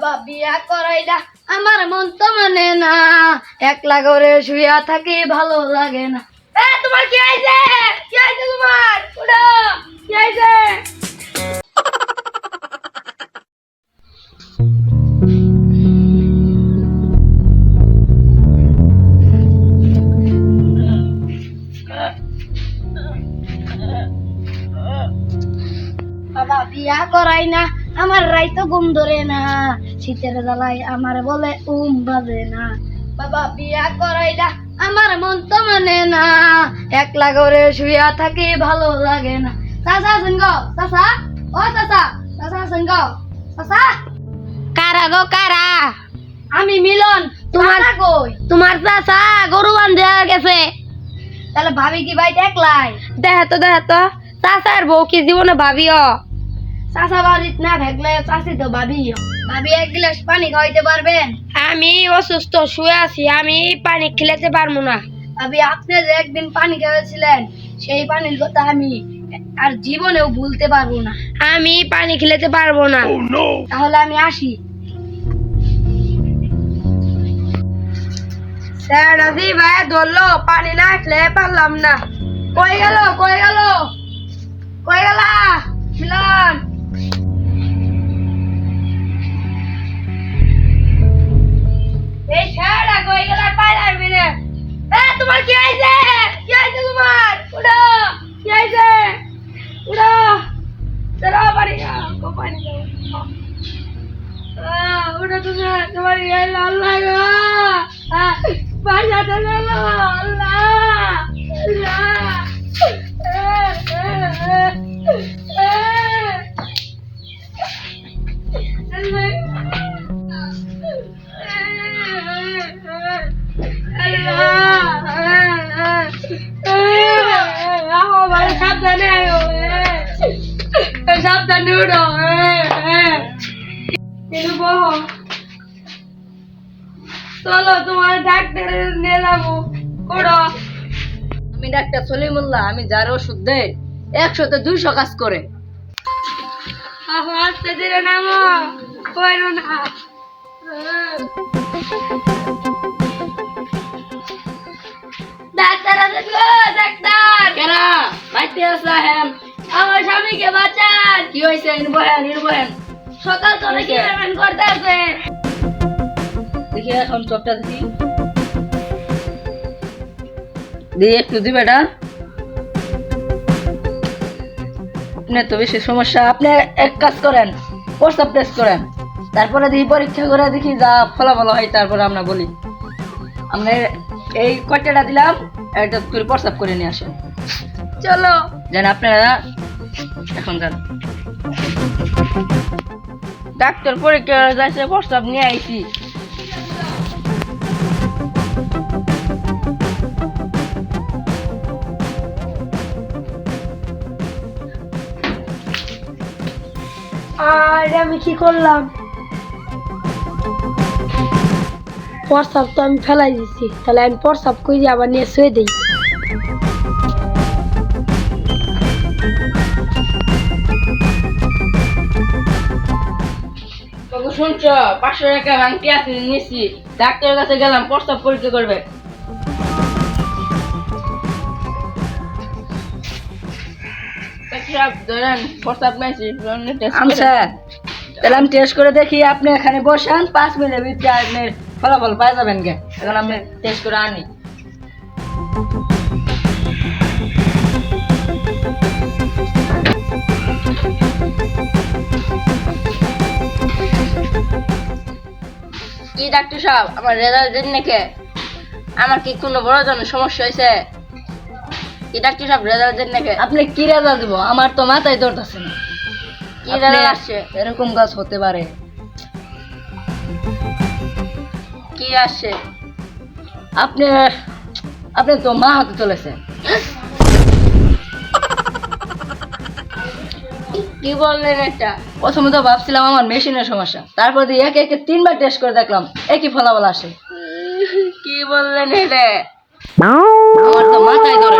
বাবা বিয়া করাইলা, আমার মন তো মানে না। একলা করে শুয়া থাকি ভালো লাগে না। এ, তোমার কি হয়েছে? কি হয়েছে তোমার? উঠো। কি হয়েছে? বাবা, বিয়া করাই না। আমার রাইতো ঘুম ধরে না। শীতের জ্বালায় আমার বলে উম বাজে না। বাবা বিয়া করাই না আমার মন তো মানে না। একলা করে শুয়া থাকি ভালো লাগে না। চাচা আছেন গো চাচা ও চাচা চাচা আছেন গো চাচা। কারা গো কারা? আমি মিলন তোমার কই? তোমার চাচা গরু বান্ধে গেছে। তাহলে ভাবি কি ভাই দেখলাই দেখ তো দেখ তো। চাচার বউ কি জীবনে ভাবিও? চাচা বাড়িত না থাকলে চাষি তো ভাবিও। ভাবি এক গ্লাস পানি খাওয়াইতে পারবেন? আমি অসুস্থ শুয়ে আছি আমি পানি খেলাতে পারব না। ভাবি আপনি একদিন পানি খাওয়াছিলেন সেই পানির কথা আমি আর জীবনেও ভুলতে পারব না। আমি পানি খেলাতে পারব না। তাহলে আমি আসি। স্যার আজি ভাই ধরলো পানি না খেলে পারলাম না। কই গেল কই গেল? কই গেলা? মিলন? পাইলাই এ, তোমার কি হয়েছে? কি হয়েছে তোমার? উঠো, কি হয়েছে? উঠো। চলো, বাড়ি কোপানি উঠো তুমি, তোমার লাল আল্লাহ সাবধানে সাবধানে উঠো কিন্তু বহ চলো তোমার ডাক্তারের নিয়ে যাব ওড়ো আমি ডাক্তার সলিমুল্লাহ, আমি যার ওষুধ দেই একশোতে দুইশো কাজ করে। Doctor doctor. কেনা বাইতে আসা আমার স্বামীকে বাঁচান। কি হয়েছে নির্ভয়েন নির্ভয়েন সকাল করে কি পেমেন্ট করতে আছে দেখি এখন চোখটা দেখি। দিয়ে একটু দি বেটা। আপনার তো বেশি সমস্যা। আপনি এক কাজ করেন প্রস্তাব টেস্ট করেন। তারপরে দেখি পরীক্ষা করে দেখি যা ফলাফল হয় তারপরে আমরা বলি। আমরা এই কয়টাটা দিলাম একটা করে প্রস্তাব করে নিয়ে আসেন। চলো। যেন আপনারা এখন যান। ডাক্তার পরীক্ষা যাইছে প্রস্তাব নিয়ে আইছি। আর আমি কি করলাম? প্রস্তাব তো আমি ফেলাই দিছি। তাহলে আমি প্রস্তাব করে আবার নিয়ে শুয়ে দিই। শুনছ? পাঁচশো টাকা ভাঙটি আছে নিচ্ছি ডাক্তারের কাছে গেলাম, প্রস্তাব পরীক্ষা করবে। আমি টেস্ট করে দেখি আপনি এখানে বসান, পাঁচ মিনিটের ভিতরে আপনি ফলাফল পাই যাবেন গে। এখন আপনি টেস্ট করে আনি। ডাক্তার সাহেব আমার রেজাল্ট দিন নাকি? আমার কি কোনো বড় ধরনের সমস্যা হয়েছে কি ডাক্তার সাহেব রেজাল্ট দিন নাকি? আপনি কি রেজাল্ট দিব? আমার তো মাথায় ধরতেছে না। কি রেজাল্ট আসছে? এরকম গাছ হতে পারে। কি আসছে? আপনি আপনি তো মা হতে চলেছে। কি বললেন এটা? প্রথমে তো ভাবছিলাম আমার মেশিনের সমস্যা। তারপর দিয়ে একে একে তিনবার টেস্ট করে দেখলাম একই ফলাফল আসে। কি বললেন এটা? আমার তো মাথায় ধরে।